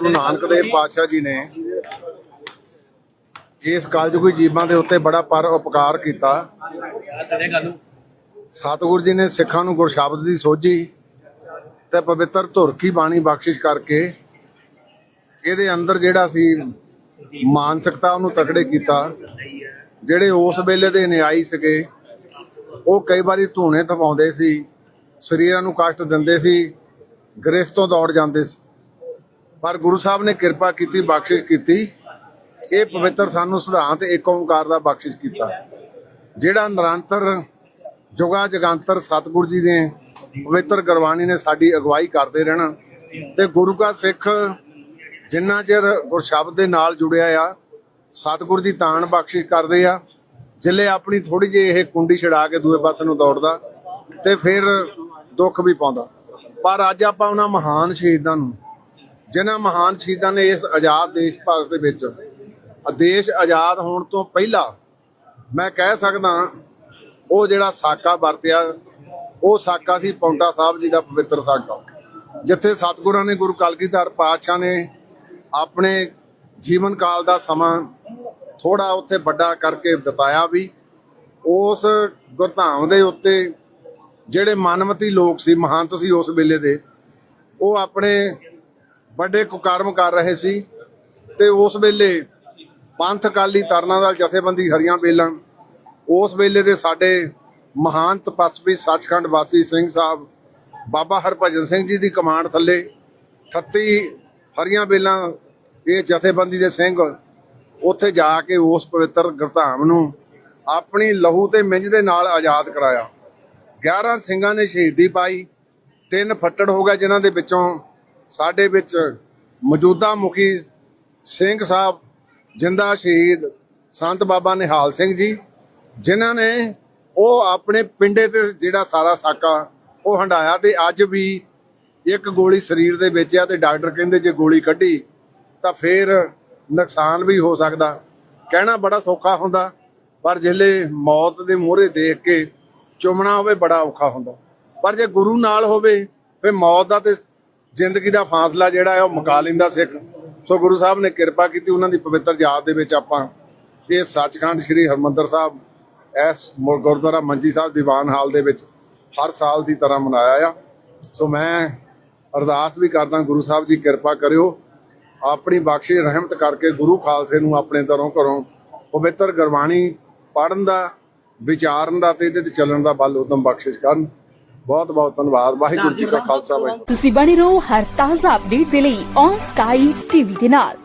ਗੁਰੂ ਨਾਨਕ ਦੇਵ ਪਾਤਸ਼ਾਹ ਜੀ ਨੇ ਇਸ ਕਲਯੁਗੀ ਜੀਵਾਂ ਦੇ ਉੱਤੇ ਬੜਾ ਪਰ ਉਪਕਾਰ ਕੀਤਾ। ਸਤਿਗੁਰੂ ਜੀ ਨੇ ਸਿੱਖਾਂ ਨੂੰ ਗੁਰਸ਼ਬਦ ਦੀ ਸੋਝੀ ਤੇ ਪਵਿੱਤਰ ਧੁਰ ਕੀ ਬਾਣੀ ਬਖਸ਼ਿਸ਼ ਕਰਕੇ ਇਹਦੇ ਅੰਦਰ ਜਿਹੜਾ ਸੀ ਮਾਨਸਿਕਤਾ ਉਹਨੂੰ ਤਕੜੇ ਕੀਤਾ। ਜਿਹੜੇ ਉਸ ਵੇਲੇ ਦੇ ਨਿਆਈ ਸੀਗੇ, ਉਹ ਕਈ ਵਾਰੀ ਧੂਣੇ ਥਪਾਉਂਦੇ ਸੀ, ਸਰੀਰਾਂ ਨੂੰ ਕਸ਼ਟ ਦਿੰਦੇ ਸੀ ਗ੍ਰਹਿਸਤ ਤੋਂ ਦੌੜ ਜਾਂਦੇ ਸੀ। ਪਰ ਗੁਰੂ ਸਾਹਿਬ ਨੇ ਕਿਰਪਾ ਕੀਤੀ, ਬਖਸ਼ਿਸ਼ ਕੀਤੀ। ਇਹ ਪਵਿੱਤਰ ਸਾਨੂੰ ਸਿਧਾਂਤ, ਇੱਕ ਓੰਕਾਰ ਦਾ ਬਖਸ਼ਿਸ਼ ਕੀਤਾ। ਜਿਹੜਾ ਨਿਰੰਤਰ ਜੁਗਾ ਜਗੰਤਰ ਸਤਿਗੁਰੂ ਜੀ ਦੇ ਪਵਿੱਤਰ ਗੁਰਬਾਣੀ ਨੇ ਸਾਡੀ ਅਗਵਾਈ ਕਰਦੇ ਰਹਿਣਾ ਤੇ ਗੁਰੂ ਕਾ ਸਿੱਖ ਜਿੰਨਾ ਚਿਰ ਗੁਰਸ਼ਬਦ ਦੇ ਨਾਲ ਜੁੜਿਆ ਆ, ਸਤਿਗੁਰ ਜੀ ਤਾਣ ਬਖਸ਼ਿਸ਼ ਕਰਦੇ ਆ। ਜਿੱਲੇ ਆਪਣੀ ਥੋੜੀ ਜਿਹੀ ਇਹ ਕੁੰਡੀ ਛਡਾ ਕੇ ਦੂਏ ਪਾਸੇ ਨੂੰ ਦੌੜਦਾ ਤੇ ਫਿਰ ਦੁੱਖ ਵੀ ਪਾਉਂਦਾ। ਪਰ ਅੱਜ ਆਪਾਂ ਉਹਨਾਂ ਮਹਾਨ ਸ਼ਹੀਦਾਂ ਨੂੰ ਜਿਨ੍ਹਾਂ ਮਹਾਨ ਸ਼ਹੀਦਾਂ ਨੇ ਇਸ ਆਜ਼ਾਦ ਦੇਸ਼ ਭਾਰਤ ਦੇ ਵਿੱਚ ਦੇਸ਼ ਆਜ਼ਾਦ ਹੋਣ ਤੋਂ ਪਹਿਲਾਂ ਮੈਂ ਕਹਿ ਸਕਦਾ ਉਹ ਜਿਹੜਾ ਸਾਕਾ ਵਰਤਿਆ, ਉਹ ਸਾਕਾ ਸੀ ਪੌਂਟਾ ਸਾਹਿਬ ਜੀ ਦਾ ਪਵਿੱਤਰ ਸਾਕਾ। ਜਿੱਥੇ ਸਤਿਗੁਰਾਂ ਨੇ ਗੁਰੂ ਕਲਗੀਧਰ ਪਾਤਸ਼ਾਹ ਨੇ ਆਪਣੇ ਜੀਵਨ ਕਾਲ ਦਾ ਸਮਾਂ ਥੋੜਾ ਉੱਥੇ ਵੱਡਾ ਕਰਕੇ ਬਤਾਇਆ ਵੀ, ਉਸ ਗੁਰਧਾਮ ਦੇ ਉੱਤੇ ਜਿਹੜੇ ਮਾਨਵਤੀ ਲੋਕ ਸੀ, ਮਹੰਤ ਸੀ ਉਸ ਵੇਲੇ ਦੇ, ਉਹ ਆਪਣੇ ਵੱਡੇ ਕੁਕਰਮ ਕਰ ਰਹੇ ਸੀ ਤੇ ਉਸ ਵੇਲੇ ਪੰਥ ਅਕਾਲੀ ਤਰਨਾ ਦਾ ਜਥੇਬੰਦੀ ਹਰੀਆਂ ਬੇਲਾਂ, ਉਸ ਵੇਲੇ ਦੇ ਸਾਡੇ ਮਹਾਨ ਤਪਸਵੀ ਸੱਚਖੰਡ ਵਾਸੀ ਸਿੰਘ ਸਾਹਿਬ, ਬਾਬਾ ਹਰਭਜਨ ਸਿੰਘ ਜੀ ਦੀ ਕਮਾਂਡ ਥੱਲੇ 38 ਹਰੀਆਂ ਬੇਲਾਂ ਇਹ ਜਥੇਬੰਦੀ ਦੇ ਸਿੰਘ ਉੱਥੇ ਜਾ ਕੇ ਉਸ ਪਵਿੱਤਰ ਗੁਰਧਾਮ ਨੂੰ ਆਪਣੀ ਲਹੂ ਤੇ ਮਿੰਜ ਦੇ ਨਾਲ ਆਜ਼ਾਦ ਕਰਾਇਆ। 11 ਸਿੰਘਾਂ ਨੇ ਸ਼ਹੀਦੀ ਪਾਈ, ਤਿੰਨ ਫੱਟੜ ਹੋ ਗਏ ਜਿਨ੍ਹਾਂ ਦੇ ਵਿੱਚੋਂ ਸਾਡੇ ਵਿੱਚ ਮੌਜੂਦਾ ਮੁਖੀ ਸਿੰਘ ਸਾਹਿਬ, ਜਿੰਦਾ ਸ਼ਹੀਦ ਸੰਤ ਬਾਬਾ ਨਿਹਾਲ ਸਿੰਘ ਜੀ, ਜਿਨ੍ਹਾਂ ਨੇ ਉਹ ਆਪਣੇ ਪਿੰਡੇ ਤੇ ਜਿਹੜਾ ਸਾਰਾ ਸਾਕਾ ਉਹ ਹੰਡਾਇਆ ਤੇ ਅੱਜ ਵੀ ਇੱਕ ਗੋਲੀ ਸਰੀਰ ਦੇ ਵਿੱਚ ਆ ਤੇ ਡਾਕਟਰ ਕਹਿੰਦੇ ਜੇ ਗੋਲੀ ਕੱਢੀ ਤਾਂ ਫੇਰ ਨੁਕਸਾਨ ਵੀ ਹੋ ਸਕਦਾ। ਕਹਿਣਾ ਬੜਾ ਸੌਖਾ ਹੁੰਦਾ, ਪਰ ਜਿਹੜੇ ਮੌਤ ਦੇ ਮੂਹਰੇ ਦੇਖ ਕੇ ਚੁੰਮਣਾ ਹੋਵੇ ਬੜਾ ਔਖਾ ਹੁੰਦਾ। ਪਰ ਜੇ ਗੁਰੂ ਨਾਲ ਹੋਵੇ ਫੇ ਮੌਤ ਦਾ ਤੇ ਜ਼ਿੰਦਗੀ ਦਾ ਫਾਸਲਾ ਜਿਹੜਾ ਹੈ ਉਹ ਮੁਕਾ ਲੈਂਦਾ ਸਿੱਖ। ਸੋ ਗੁਰੂ ਸਾਹਿਬ ਨੇ ਕਿਰਪਾ ਕੀਤੀ ਉਹਨਾਂ ਦੀ ਪਵਿੱਤਰ ਯਾਦ ਦੇ ਵਿੱਚ ਆਪਾਂ ਇਹ ਸੱਚਖੰਡ ਸ੍ਰੀ ਹਰਮੰਦਰ ਸਾਹਿਬ, ਇਸ ਮੁ- ਗੁਰਦੁਆਰਾ ਮੰਜੀ ਸਾਹਿਬ ਦੀਵਾਨ ਹਾਲ ਦੇ ਵਿੱਚ ਹਰ ਸਾਲ ਦੀ ਤਰ੍ਹਾਂ ਮਨਾਇਆ ਆ। ਸੋ ਮੈਂ ਅਰਦਾਸ ਵੀ ਕਰਦਾ ਗੁਰੂ ਸਾਹਿਬ ਜੀ ਕਿਰਪਾ ਕਰਿਓ, ਆਪਣੀ ਬਖਸ਼ਿਸ਼, ਰਹਿਮਤ ਕਰਕੇ ਗੁਰੂ ਖਾਲਸੇ ਨੂੰ ਆਪਣੇ ਦਰੋਂ ਘਰੋਂ ਪਵਿੱਤਰ ਗੁਰਬਾਣੀ ਪੜਨ ਦਾ, ਵਿਚਾਰਨ ਦਾ ਤੇ ਇਹਦੇ ਤੇ ਚੱਲਣ ਦਾ ਬਲ ਉਦਮ ਬਖਸ਼ਿਸ਼ ਕਰਨ। ਬਹੁਤ ਬਹੁਤ ਧੰਨਵਾਦ ਵਾਹਿਗੁਰੂ ਜੀ ਕਾ ਖਾਲਸਾ ਵਾਹਿਗੁਰੂ ਤੁਸੀਂ ਬਣੇ ਰਹੋ ਹਰ ਤਾਜ਼ਾ ਅਪਡੇਟ ਦੇ ਲਈ ਔਨ ਸਕਾਈ ਟੀਵੀ ਦੇ ਨਾਲ।